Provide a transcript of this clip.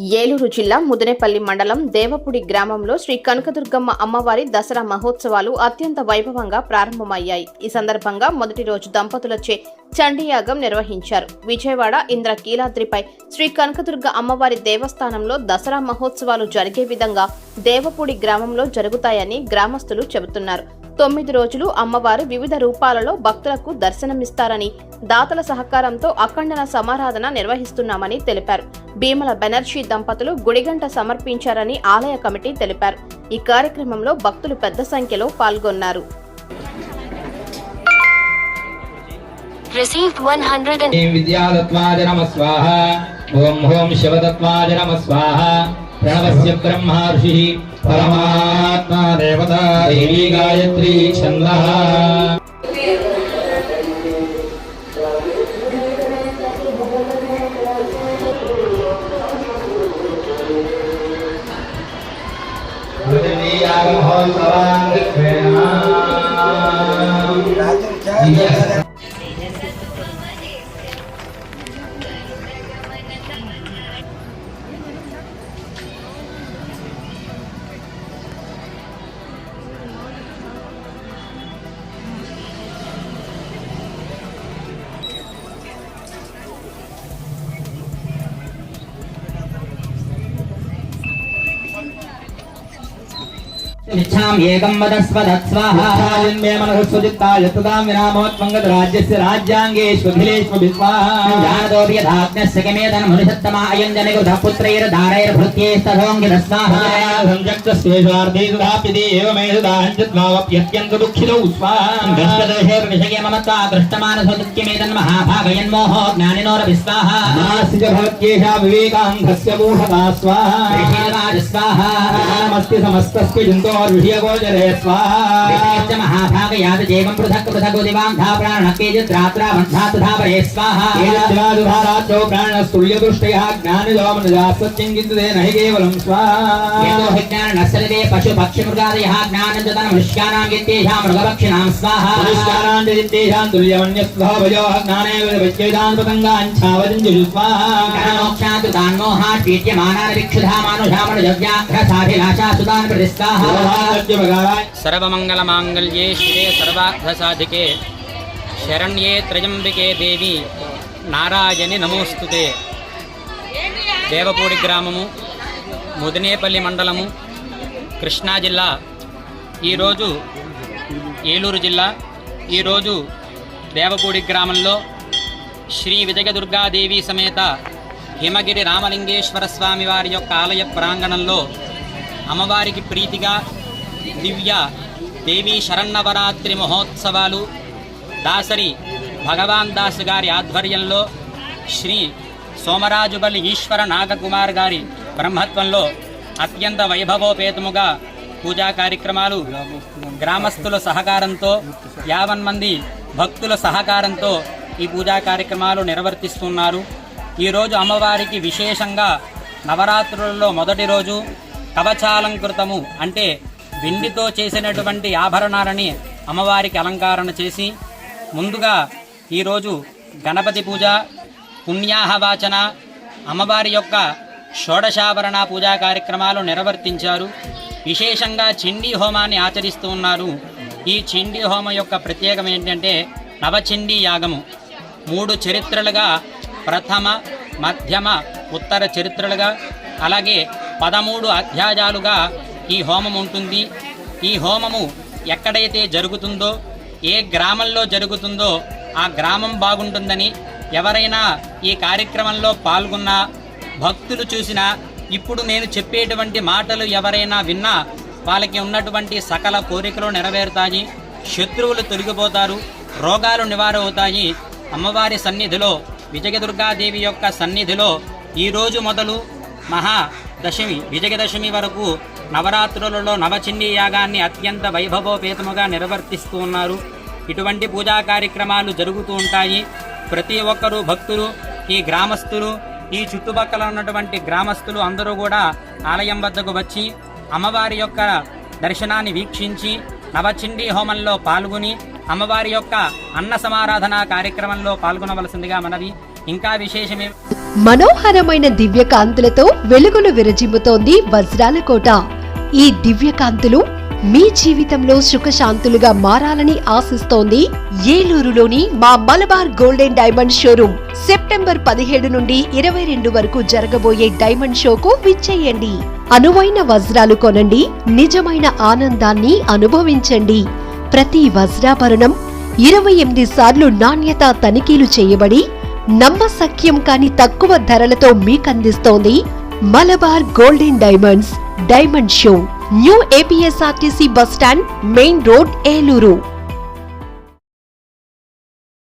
ఏలూరు జిల్లా ముదినేపల్లి మండలం దేవపుడి గ్రామంలో శ్రీ కనకదుర్గమ్మ అమ్మవారి దసరా మహోత్సవాలు అత్యంత వైభవంగా ప్రారంభమయ్యాయి. ఈ సందర్భంగా మొదటి రోజు దంపతులచే చండీయాగం నిర్వహించారు. విజయవాడ ఇంద్ర కీలాద్రిపై శ్రీ కనకదుర్గ అమ్మవారి దేవస్థానంలో దసరా మహోత్సవాలు జరిగే విధంగా దేవపుడి గ్రామంలో జరుగుతాయని గ్రామస్తులు చెబుతున్నారు. తొమ్మిది రోజులు అమ్మవారు వివిధ రూపాలలో భక్తులకు దర్శనమిస్తారని దాతల సహకారంతో అఖండన సమారాధన నిర్వహిస్తున్నామని తెలిపారు. భీమల బెనర్జీ దంపతులు గుడిగంట సమర్పించారని ఆలయ కమిటీ తెలిపారు. ఈ కార్యక్రమంలో భక్తులు పెద్ద సంఖ్యలో పాల్గొన్నారు. స్వాహ ఓం నమ స్వాహ. प्रणवस्य ब्रह्मा परमात्मा देवता देवी गायत्री छन्दः Yes. इच्छाम् एकम् वदस्व तत्स्वाहान्मे मनः स्वजित्ताय तदां विरामोत्मङ्गदराज्यस्य राज्याङ्गेष्वखिलेष्व विस्वाहानतोऽपि यथाज्ञस्य किमेतन्मनुषत्तमा अयम् जनकृतः पुत्रैर्धारैर्भृत्यैस्तथोऽङ्गितस्वाहाशक्तस्वेषार्धैसुधाप्यते एवमेषु दाहञ्जत्मावप्यत्यन्तदुःखितौ स्वाहादर्शदर्शे ममत्वादृष्टमानसौत्यमेतन्महाभागयन्मोहो ज्ञानिनोरभिस्वाहा च भवत्येषा विवेकाङ्घस्य मूढता स्वाहा। स्वाहा समस्तस्य जन्तोः जन्तोर्विषयगोचरे स्वाहा ऋषेश्च महाभागयात जेवं पृथक् पृथक् उदिवां धा प्राणकेजित्रात्रा बन्धा तथा परे स्वाहा एतद्राजुधारात्रो प्राणस्तुल्यदुष्टयः ज्ञानजोमनजा सत्यं किन्तु तेन हि केवलं यतो स्वाहा हि ज्ञाननश्यते पशु पक्षि मृगादयः ज्ञानं च तन्मनुष्याणां यत्येषां मृगपक्षिणां स्वाहा पुरस्कारान्तेषां तुल्यमन्यस्वभावयोः ज्ञाने विद्येतान् पतङ्गान् छावजञ्जुषु स्वाहा कर्मोक्षातुतान्मोहात् पीड्यमानान् विक्षुधा मानुषामनुजव्याघ्रसाभिलाषा सुतान् प्रतिस्वाहा भगवान् సర్వమంగళమాంగళ్యే శివే సర్వార్థసాధికే శరణ్యే త్రయంబికే దేవి నారాయణి నమోస్తుతే దేవపూడి గ్రామము ముదినేపల్లి మండలము కృష్ణా జిల్లా ఈరోజు ఏలూరు జిల్లా ఈరోజు దేవపూడి గ్రామంలో శ్రీ విజయదుర్గాదేవి సమేత హిమగిరి రామలింగేశ్వర స్వామి వారి యొక్క ఆలయ ప్రాంగణంలో అమ్మవారికి ప్రీతిగా దివ్య దేవీ శరన్నవరాత్రి మహోత్సవాలు దాసరి భగవాన్ దాస్ గారి ఆధ్వర్యంలో శ్రీ సోమరాజుబలి ఈశ్వర నాగకుమార్ గారి బ్రహ్మత్వంలో అత్యంత వైభవోపేతముగా పూజా కార్యక్రమాలు గ్రామస్తుల సహకారంతో యావన్ మంది భక్తుల సహకారంతో ఈ పూజా కార్యక్రమాలు నిర్వర్తిస్తున్నారు. ఈరోజు అమ్మవారికి విశేషంగా నవరాత్రులలో మొదటి రోజు కవచాలంకృతము అంటే వెండితో చేసినటువంటి ఆభరణాలని అమ్మవారికి అలంకరణ చేసి ముందుగా ఈరోజు గణపతి పూజ పుణ్యాహవాచన అమ్మవారి యొక్క షోడశాభరణ పూజా కార్యక్రమాలు నిర్వర్తించారు. విశేషంగా చండీ హోమాన్ని ఆచరిస్తూ ఉన్నారు. ఈ చండీ హోమం యొక్క ప్రత్యేకం ఏంటంటే నవచండీ యాగము. మూడు చరిత్రలుగా ప్రథమ మధ్యమ ఉత్తర చరిత్రలుగా అలాగే పదమూడు అధ్యాయాలుగా ఈ హోమం ఉంటుంది. ఈ హోమము ఎక్కడైతే జరుగుతుందో ఏ గ్రామంలో జరుగుతుందో ఆ గ్రామం బాగుంటుందని ఎవరైనా ఈ కార్యక్రమంలో పాల్గొన్నా భక్తులు చూసినా ఇప్పుడు నేను చెప్పేటువంటి మాటలు ఎవరైనా విన్నా వాళ్ళకి ఉన్నటువంటి సకల కోరికలు నెరవేరుతాయి శత్రువులు తొలగిపోతారు రోగాలు నివారవుతాయి. అమ్మవారి సన్నిధిలో విజయదుర్గాదేవి యొక్క సన్నిధిలో ఈరోజు మొదలు మహా దశమి విజయదశమి వరకు నవరాత్రులలో నవచిన్ని యాగాన్ని అత్యంత వైభవోపేతముగా నిర్వర్తిస్తూ ఉన్నారు. ఇటువంటి పూజా కార్యక్రమాలు జరుగుతూ ఉంటాయి. ప్రతి ఒక్కరూ భక్తులు ఈ గ్రామస్తులు ఈ చుట్టుపక్కల ఉన్నటువంటి గ్రామస్తులు అందరూ కూడా ఆలయం వద్దకు వచ్చి అమ్మవారి యొక్క దర్శనాన్ని వీక్షించి నవచిండి హోమంలో పాల్గొని అమ్మవారి యొక్క అన్న సమారాధన కార్యక్రమంలో పాల్గొనవలసిందిగా మనవి. ఇంకా విశేషమే మనోహరమైన దివ్యకాంతులతో వెలుగులు విరజిమ్ముతోంది వజ్రాల కోట ఈ దివ్యకాంతులు మీ జీవితంలో సుఖశాంతులుగా మారాలని ఆశిస్తోంది ఏలూరులోని మా Malabar golden diamond showroom September పదిహేడు నుండి ఇరవై రెండు వరకు జరగబోయే డైమండ్ షోకు విచ్చేయండి. అనువైన వజ్రాలు కొనండి నిజమైన ఆనందాన్ని అనుభవించండి. ప్రతి వజ్రాభరణం ఇరవై ఎనిమిది సార్లు నాణ్యత తనిఖీలు చేయబడి నమ్మసఖ్యం కాని తక్కువ ధరలతో మీకందిస్తోంది Malabar golden diamonds diamond show. New APSRTC bus stand main road Eluru.